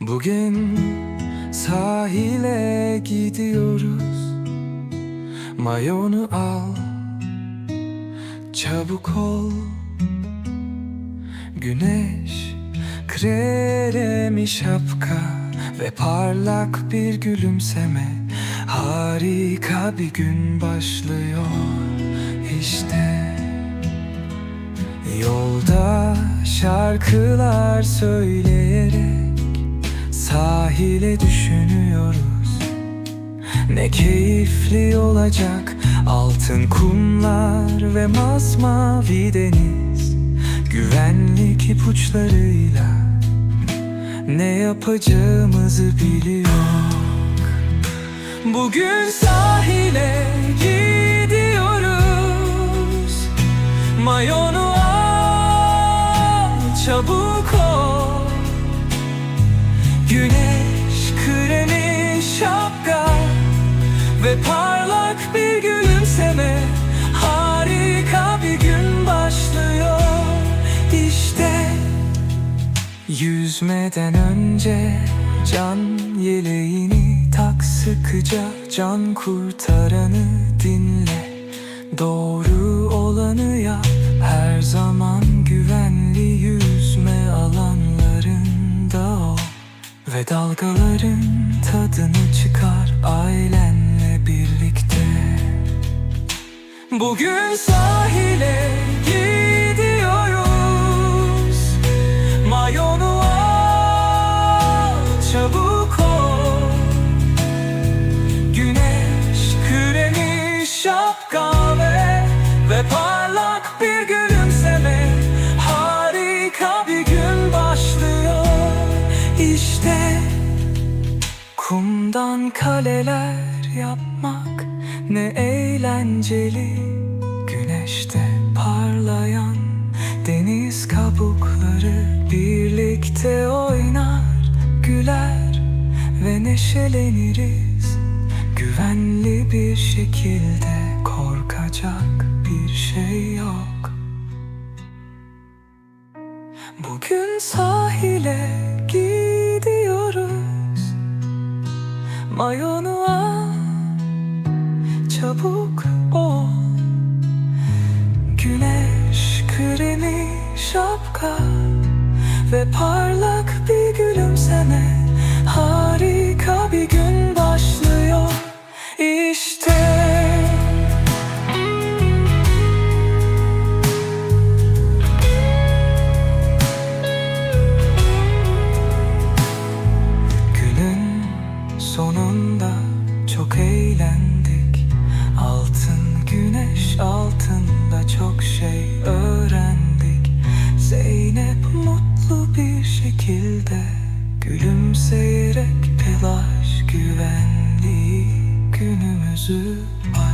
Bugün sahile gidiyoruz. Mayonu al Çabuk ol. Güneş kremi şapka Ve parlak bir gülümseme. Harika bir gün başlıyor işte. Yolda şarkılar söyleyerek Sahile düşünüyoruz. Ne keyifli olacak Altın kumlar ve masmavi deniz. Güvenlik ipuçlarıyla Ne yapacağımızı biliyor. Bugün sahile gidiyoruz. Mayonu al çabuk ol Güneş kremi şapka Ve parlak bir gülümseme. Harika bir gün başlıyor. İşte Yüzmeden önce can yeleğini tak sıkıca. Can kurtaranı dinle. Doğru olanı yap Ve dalgaların tadını çıkar ailenle birlikte. Bugün sahile işte Kumdan kaleler yapmak ne eğlenceli. Güneşte parlayan deniz kabukları Birlikte oynar, güler ve neşeleniriz. Güvenli bir şekilde korkacak bir şey yok. Bugün sahile Mayonu al çabuk ol. Güneş kremi şapka Ve parlak bir gülümseme altında çok şey öğrendik. Zeynep mutlu bir şekilde Gülümseyerek telaş güvenliği günümüzü başlattı